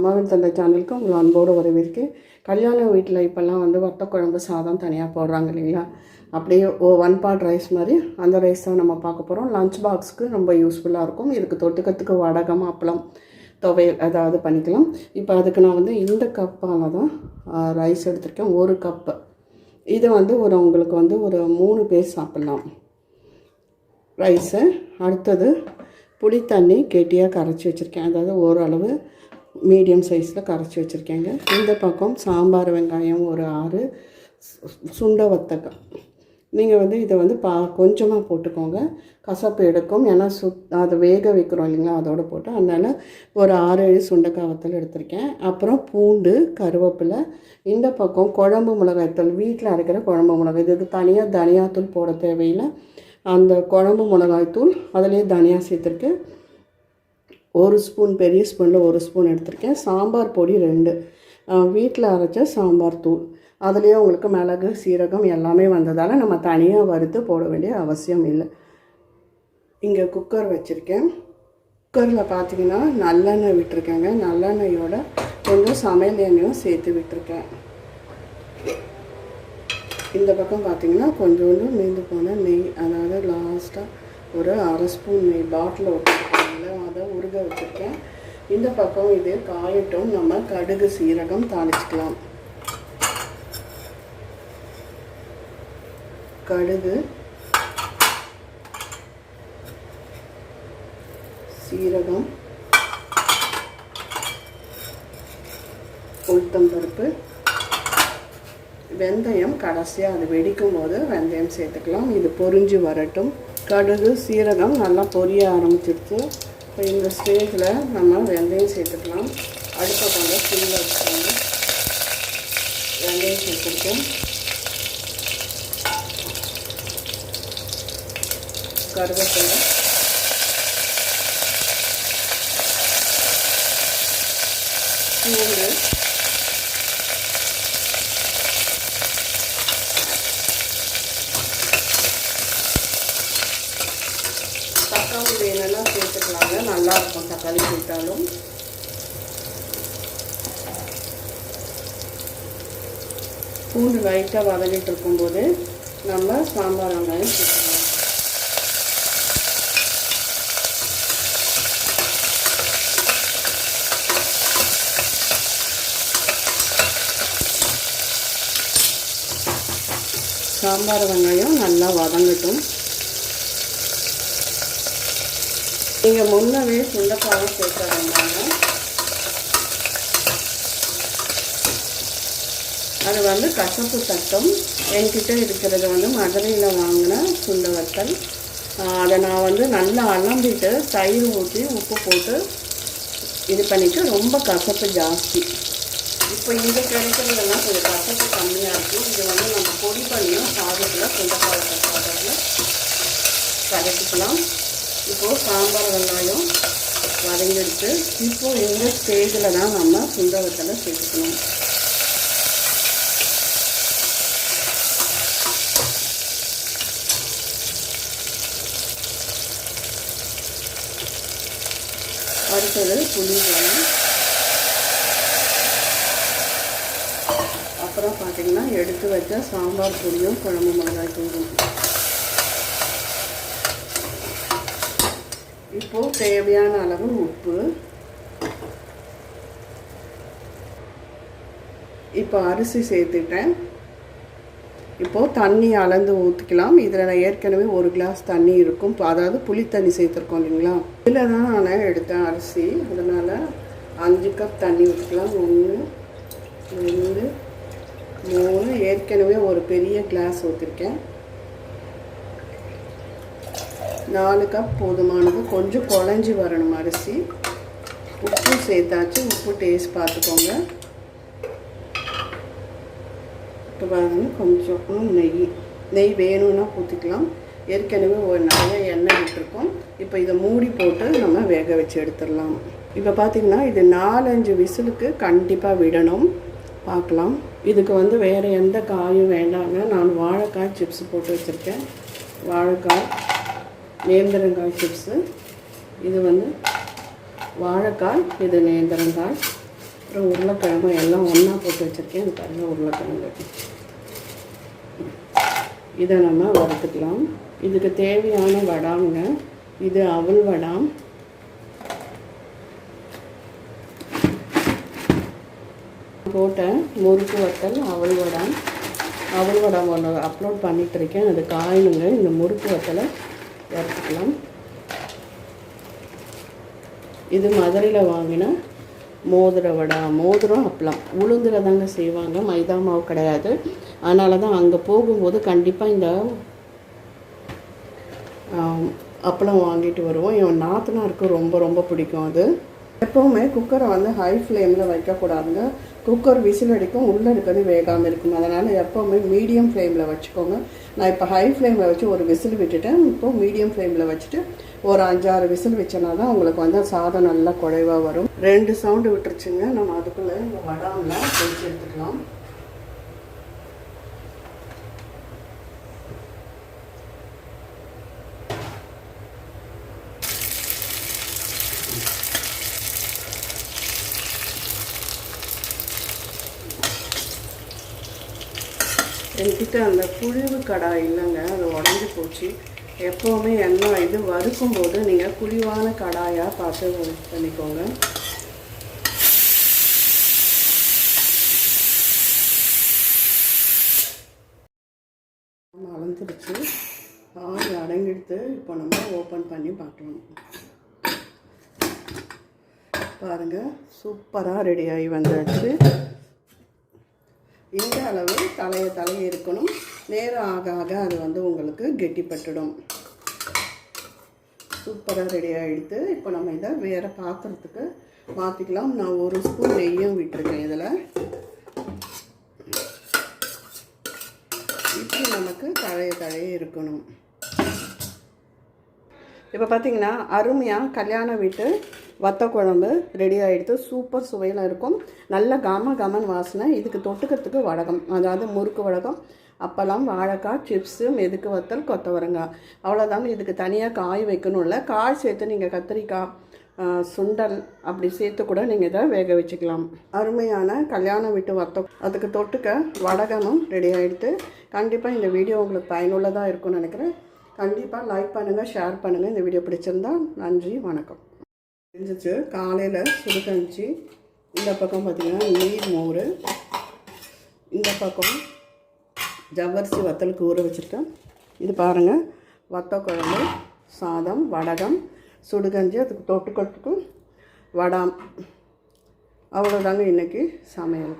அம்மாவின் தந்தை சேனலுக்கு உங்களை அன்போடு வரவேற்கிறேன் கல்யாண வீட்டில் இப்போல்லாம் வந்து வத்த குழம்பு சாதம் தனியாக போடுறாங்க இல்லைங்களா? அப்படியே ஓ ஒன் பார்ட் ரைஸ் மாதிரி அந்த ரைஸ் தான் நம்ம பார்க்க போகிறோம் லஞ்ச் பாக்ஸுக்கு ரொம்ப யூஸ்ஃபுல்லாக இருக்கும். இதுக்கு தொட்டுக்கத்துக்கு வடகம் அப்பளம் துவையல் அதாவது பண்ணிக்கலாம். இப்போ அதுக்கு நான் வந்து இந்த கப்பால் தான் ரைஸ் எடுத்திருக்கேன். ஒரு கப்பு இது வந்து ஒரு உங்களுக்கு வந்து ஒரு மூணு பேர் சாப்பிட்லாம். ரைஸு அடுத்தது புளி தண்ணி கெட்டியாக கரைச்சி வச்சுருக்கேன். அதாவது ஓரளவு மீடியம் சைஸில் கரைச்சி வச்சுருக்கேங்க. இந்த பக்கம் சாம்பார் வெங்காயம் ஒரு ஆறு சு- சுண்ட வத்தக்காய் நீங்கள் வந்து இதை வந்து பா கொஞ்சமாக போட்டுக்கோங்க. கசப்பு எடுக்கும். ஏன்னா சுத் அதை வேக வைக்கிறோம் இல்லைங்களா அதோட போட்டு. அதனால் ஒரு ஆறு ஏழு சுண்டைக்காய் வத்தல் எடுத்திருக்கேன். அப்புறம் பூண்டு கருவேப்பிலை. இந்த பக்கம் குழம்பு மிளகாய்த்தூள் வீட்டில் அரைக்கிற குழம்பு மிளகாய். இதுக்கு தனியாக தனியாத்தூள் போட தேவையில்லை. அந்த குழம்பு மிளகாய்த்தூள் அதிலே தனியாக சேர்த்துருக்கு ஒரு ஸ்பூன் பெரிய ஸ்பூனில் ஒரு ஸ்பூன் எடுத்திருக்கேன். சாம்பார் பொடி ரெண்டு. வீட்டில் அரைச்ச சாம்பார் தூள். அதுலேயே உங்களுக்கு மிளகு சீரகம் எல்லாமே வந்ததால் நம்ம தனியாக வறுத்து போட வேண்டிய அவசியம் இல்லை. இங்கே குக்கர் வச்சுருக்கேன். குக்கரில் பார்த்தீங்கன்னா நல்லெண்ணெய் விட்டுருக்கேங்க. நல்லெண்ணெயோட கொஞ்சம் சமையல் எண்ணெயும் சேர்த்து விட்டுருக்கேன். இந்த பக்கம் பார்த்தீங்கன்னா கொஞ்சோண்டு மீந்து போன நெய். அதாவது லாஸ்ட்டாக ஒரு அரை ஸ்பூன் நெய். பாட்டில் வச்சுருக்காங்கல்ல அதை உருக வச்சுருக்கேன். இந்த பக்கம் இது காயட்டும். நம்ம கடுகு சீரகம் தாளிச்சிக்கலாம். கடுகு சீரகம் உளுத்தம்பருப்பு வெந்தயம் கடைசியாக அது வெடிக்கும் போது வெந்தயம் சேர்த்துக்கலாம். இது பொரிஞ்சு வரட்டும். கடுகு சீரகம் நல்லா பொரிய ஆரம்பிச்சிருச்சு. இப்போ இந்த ஸ்டேஜில் நம்ம வெந்தயம் சேர்த்துக்கலாம். அடுப்பை கொஞ்சம் சில்ல வச்சுக்கோங்க. வெந்தயம் சேர்த்துருக்கோம். கருவேப்பிலை. பூண்டு. தக்காளி வேணும்னா சேர்த்துக்கலாங்க. நல்லா இருக்கும் தக்காளி சேர்த்தாலும் பூண்டு லைட்டாக வதங்கிட்டு இருக்கும்போது நம்ம சாம்பார் வெங்காயம் சேர்த்துக்கலாம். சாம்பார் வெங்காயம் நல்லா வதங்கட்டும். நீங்கள் முன்னவே சுண்டைக்காவும் சேர்க்க வேண்டாங்க அது வந்து கசப்பு சட்டம் என்கிட்ட இருக்கிறது வந்து மதுரையில் வாங்கின சுண்ட வத்தல். அதை நான் வந்து நல்லா அலம்பிட்டு தயிர் ஊற்றி உப்பு போட்டு இது பண்ணிட்டு ரொம்ப கசப்பு ஜாஸ்தி. இப்போ இந்த கிடைக்கிறதெல்லாம் கொஞ்சம் கசப்பு கம்மியாக இருக்கும். இது வந்து நம்ம பொடி பண்ணியும் சாதத்தில் சுண்டைக்காய் சாதத்தில் கரைச்சிக்கலாம். இப்போது சாம்பார் வெங்காயம் வதங்கிடுச்சு. இப்போது இந்த ஸ்டேஜில் தான் நம்ம சுண்டவத்தலை சேர்த்துக்கணும். அடுத்தது புளி வேணும் அப்புறம் பார்த்தீங்கன்னா எடுத்து வச்ச சாம்பார் பொடியும் குழம்பு மிளகாய் தூளும். இப்போ தேவையான அளவு உப்பு. இப்போ அரிசி சேர்த்துட்டேன் இப்போ தண்ணி அளந்து ஊற்றிக்கலாம் இதில் நான் ஏற்கனவே ஒரு கிளாஸ் தண்ணி இருக்கும். இப்போ அதாவது புளி தண்ணி சேர்த்துருக்கோம் இல்லைங்களா? இதில் தான் நான் எடுத்தேன் அரிசி. அதனால் அஞ்சு கப் தண்ணி ஊற்றிக்கலாம் ஒன்று ரெண்டு மூணு. ஏற்கனவே ஒரு பெரிய கிளாஸ் ஊற்றிருக்கேன் நாலு கப் போதுமானது. கொஞ்சம் குழஞ்சி வரணும் அரிசி. உப்பு சேர்த்தாச்சு. உப்பு டேஸ்ட் பார்த்துக்கோங்க. இப்போ பாருங்க கொஞ்சம் நெய். நெய் வேணும்னா ஊற்றிக்கலாம் ஏற்கனவே ஒரு நிறைய எண்ணெய் விட்டுருக்கோம். இப்போ இதை மூடி போட்டு நம்ம வேக வச்சு எடுத்துடலாம். இப்போ பார்த்திங்கன்னா இது நாலஞ்சு விசிலுக்கு கண்டிப்பாக விடணும். பார்க்கலாம். இதுக்கு வந்து வேறு எந்த காயும் வேண்டாங்க. நான் வாழைக்காய் சிப்ஸ் போட்டு வச்சுருக்கேன். வாழைக்காய். நேந்திரங்காய் சிப்ஸு. இது வந்து வாழைக்காய் இது நேந்திரங்காய் அப்புறம் உருளைக்கிழங்கு எல்லாம் ஒன்றா போட்டு வச்சுருக்கேன். இது பாருங்கள் உருளைக்கிழங்கு. இதை நம்ம வறுத்துக்கலாம். இதுக்கு தேவையான வடாங்க இது அவல் வடாம் போட்ட முறுக்கு வத்தல் அவல் வடம் அவல் வடம் ஒன்று அப்லோட் பண்ணிகிட்ருக்கேன் அது காயணுங்க. இந்த முறுக்கு வத்தலை வறுத்துக்கலாம் இது மதுரையில் வாங்கின மோதிர வடை மோதிரம் அப்பளம். உளுந்தில் தாங்க செய்வாங்க மைதா மாவு கிடையாது. அதனால தான் அங்கே போகும்போது கண்டிப்பாக இந்த அப்பளம் வாங்கிட்டு வருவோம். என் நாத்தனாருக்கு ரொம்ப ரொம்ப பிடிக்கும் அது. எப்போவுமே குக்கரை வந்து ஹை ஃப்ளேமில் வைக்கக்கூடாதுங்க. குக்கர் விசில் அடிக்கும் உள்ளே இருக்கிறது வேகாமல் இருக்கும். அதனால் எப்போவுமே மீடியம் ஃப்ளேமில் வச்சுக்கோங்க. நான் இப்போ ஹை ஃப்ளேமில் வச்சு ஒரு விசில் விட்டுட்டேன். இப்போ மீடியம் ஃப்ளேமில் வச்சுட்டு ஒரு அஞ்சாறு விசில் வச்சனா தான் உங்களுக்கு வந்து சாதம் நல்லா குறைவாக வரும். ரெண்டு சவுண்டு விட்டுருச்சுங்க. நம்ம அதுக்குள்ளே இந்த வடாமில் பொரிச்சு எடுத்துக்கலாம். என்கிட்ட அந்த புழிவு கடாய் இல்லைங்க அது உடஞ்சி போச்சு. எப்போவுமே எண்ணெய் இது வறுக்கும்போது நீங்கள் குழிவான கடாயாக பார்த்து பண்ணிக்கோங்க. நம்ம அளந்துருச்சு ஆறு அடங்கிடுத்து இப்போ நம்ம ஓப்பன் பண்ணி பார்க்கலாம். பாருங்கள் சூப்பராக ரெடி ஆகி வந்துடுச்சு இந்த அளவு தலையை தலையை இருக்கணும் நேரம் ஆக ஆக அது வந்து உங்களுக்கு கெட்டிப்பட்டுடும். சூப்பராக ரெடி ஆகிடுது இப்போ நம்ம இதை வேறு பாத்திரத்துக்கு மாற்றிக்கலாம் நான் ஒரு ஸ்பூன் நெய்யும் விட்டுருக்கேன் இதில். இப்போ நமக்கு தழைய தழைய இருக்கணும். இப்போ பார்த்தீங்கன்னா அருமையாக கல்யாண வீட்டு வத்த குழம்பு ரெடி ஆகிடுது சூப்பர் சுவையில் இருக்கும். நல்ல கம கமன் வாசனை. இதுக்கு தொட்டுக்கிறதுக்கு வடகம். அதாவது முறுக்கு வடகம் அப்பளம் வாழைக்காய் சிப்ஸு மெதுக்கு வத்தல் கொத்தவரங்காய் அவ்வளோதாங்க இதுக்கு தனியாக காய் வைக்கணும் இல்லை. காய் சேர்த்து நீங்கள் கத்திரிக்காய் சுண்டல் அப்படி சேர்த்து கூட நீங்கள் இதை வேக வச்சுக்கலாம். அருமையான கல்யாண வீட்டு வத்தம். அதுக்கு தொட்டுக்க வடகமும் ரெடி ஆகிடுது கண்டிப்பாக இந்த வீடியோ உங்களுக்கு பயனுள்ளதாக இருக்கும்னு நினைக்கிறேன். கண்டிப்பாக லைக் பண்ணுங்கள் ஷேர் பண்ணுங்கள் இந்த வீடியோ பிடிச்சிருந்தா நன்றி வணக்கம். செஞ்சிச்சு காலையில் சுடுகஞ்சி இந்த பக்கம் பார்த்திங்கன்னா நீர் மோர். இந்த பக்கம் ஜவ்வரிசி வத்தலுக்கு ஊற வச்சுருக்கேன். இது பாருங்கள் வத்த குழம்பு சாதம் வடகம் சுடுகஞ்சி அதுக்கு தொட்டுக்கிறதுக்கு வடாம் அவ்வளோதாங்க இன்றைக்கி சமையல்.